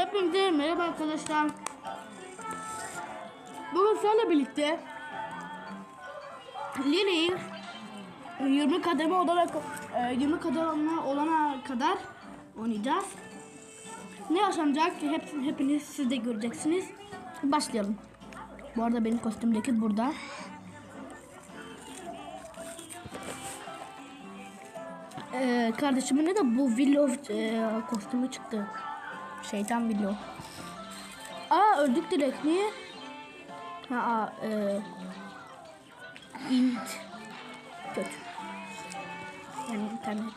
Hepinize merhaba arkadaşlar. Bugün sizlerle birlikte Lili'yi 20 kademe olarak e, 20 kademe olana kadar oynayacağız. Ne yaşanacak hep, hepiniz siz de göreceksiniz. Başlayalım. Bu arada benim kostümdeki burada. Ee, kardeşimin de bu Willow e, kostümü çıktı. Şeytan Willow. Aa öldük direkt niye? Ha e, int kötü. Yani internet.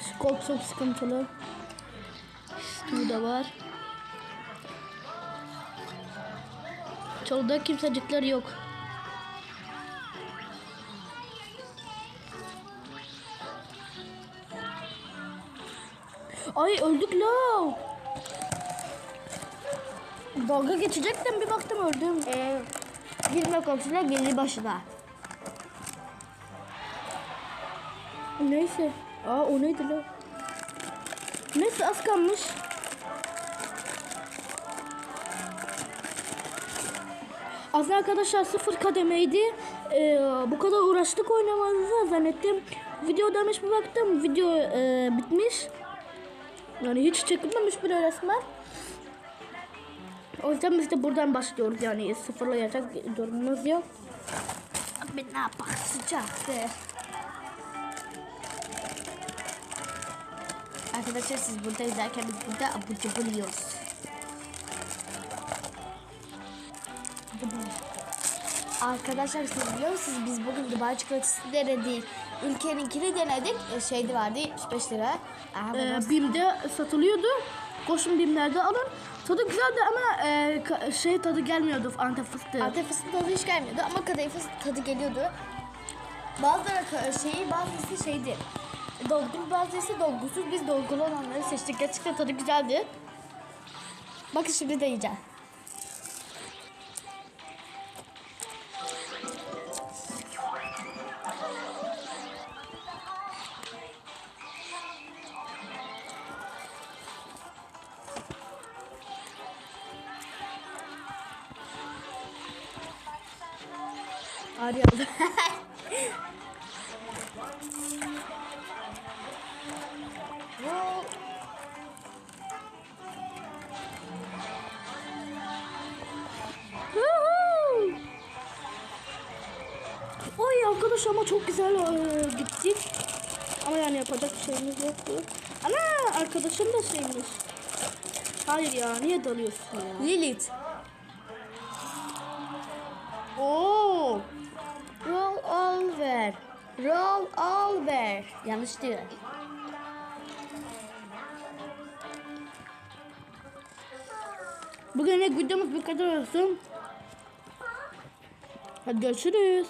Scope çok sıkıntılı. Stu da var. Çalıda kimsecikler yok. Ay öldük la. Dalga geçecektim bir baktım öldüm. Ee, girme komşuna gelir başına. Neyse. Aa o neydi la? Neyse az kalmış. Aslında arkadaşlar sıfır kademeydi. Ee, bu kadar uğraştık oynamanızı zannettim. Video demiş bir baktım. Video e, bitmiş. Yani hiç çekilmemiş bile resmen. O yüzden biz de buradan başlıyoruz yani sıfırlayacak durumumuz yok. Abi ne yapar sıcak. Arkadaşlar siz burada izlerken biz burada abur cubur yiyoruz. Arkadaşlar siz biliyor musunuz biz bugün Dubai çikolatası denedik. Ülkeninkini denedik. E, şeydi vardı 75 lira. Aha, Ee, BİM'de satılıyordu. Koşun BİM'lerde alın. Tadı güzeldi ama e, şey tadı gelmiyordu Antep fıstığı. Antep fıstığı tadı hiç gelmiyordu ama kadayıf tadı geliyordu. Bazıları şeyi bazısı şeydi. Dolgun bazısı dolgusuz. Biz dolgulu olanları seçtik. Gerçekten tadı güzeldi. Bakın şimdi de yiyeceğim. Arıyordu. Bu Oy arkadaş ama çok güzel e, gittik. Ama yani yapacak bir şeyimiz yoktu. Ana arkadaşım da şeymiş. Hayır ya niye dalıyorsun ya? Lilith. Oo. Roll over. Yanlış diyor. Bugünlük videomuz bu kadar olsun. Hadi görüşürüz.